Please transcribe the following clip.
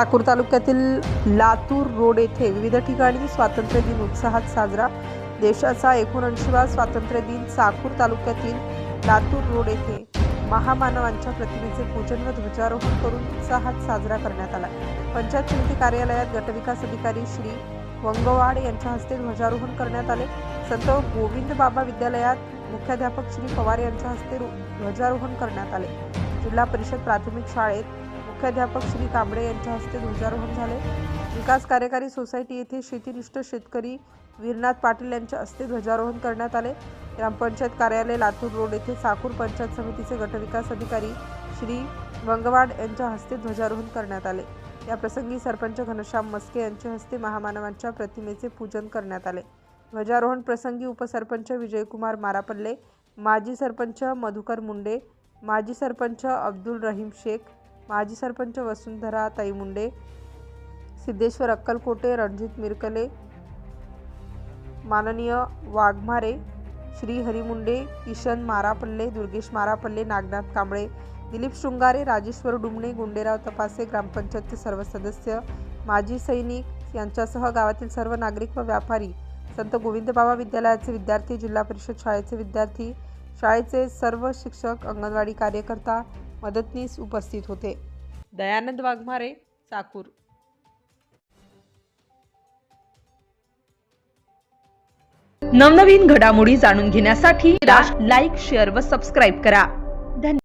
साकूर तालुक्यातील लातूर रोड येथे विविध ठिकाणी स्वातंत्र्य दिन उत्साहात साजरा. देशाचा एकोणऐंशीवा स्वातंत्र्य दिन साकूर तालुक्यातील लातूर रोड येथे महामानवांच्या प्रतिमेचे पूजन व ध्वजारोहण करून उत्साहात साजरा करण्यात आला. पंचायत समिती कार्यालयात गटविकास अधिकारी श्री वंगवाड यांच्या हस्ते ध्वजारोहण करण्यात आले. संत गोविंद बाबा विद्यालयात मुख्याध्यापक श्री पवार यांच्या हस्ते ध्वजारोहण करण्यात आले. जिल्हा परिषद प्राथमिक शाळेत मुख्याध्यापक श्री कांबळे यांच्या हस्ते ध्वजारोहण झाले. विकास कार्यकारी सोसायटी येथे शेतीनिष्ठ शेतकरी वीरनाथ पाटील यांच्या हस्ते ध्वजारोहण करण्यात आले. ग्रामपंचायत कार्यालय लातूर रोड येथे साकूर पंचायत समितीचे गटविकास अधिकारी श्री वंगवाड यांच्या हस्ते ध्वजारोहण करण्यात आले. या प्रसंगी सरपंच घनश्याम मस्के यांच्या हस्ते महामानवांच्या प्रतिमेचे पूजन करण्यात आले. ध्वजारोहण प्रसंगी उपसरपंच विजयकुमार मारापल्ले माजी सरपंच मधुकर मुंडे माजी सरपंच अब्दुल रहीम शेख माजी सरपंच वसुंधरा ताई मुंडे सिद्धेश्वर अक्कलकोटे रणजित मिरकले माननीय वाघमारे श्री हरिमुंडे किशन मारापल्ले दुर्गेश मारापल्ले नागनाथ कांबळे दिलीप शृंगारे राजेश्वर डुमणे गुंडेराव तपासे ग्रामपंचायतचे सर्व सदस्य माजी सैनिक यांच्यासह गावातील सर्व नागरिक व व्यापारी संत गोविंदबाबा विद्यालयाचे विद्यार्थी जिल्हा परिषद शाळेचे विद्यार्थी शाळेचे सर्व शिक्षक अंगणवाडी कार्यकर्ता मदतनीस उपस्थित होते. दयानंद वाघमारे चाकूर. नवनवीन घडामोडी जाणून घेण्यासाठी लाईक शेअर व सबस्क्राईब करा.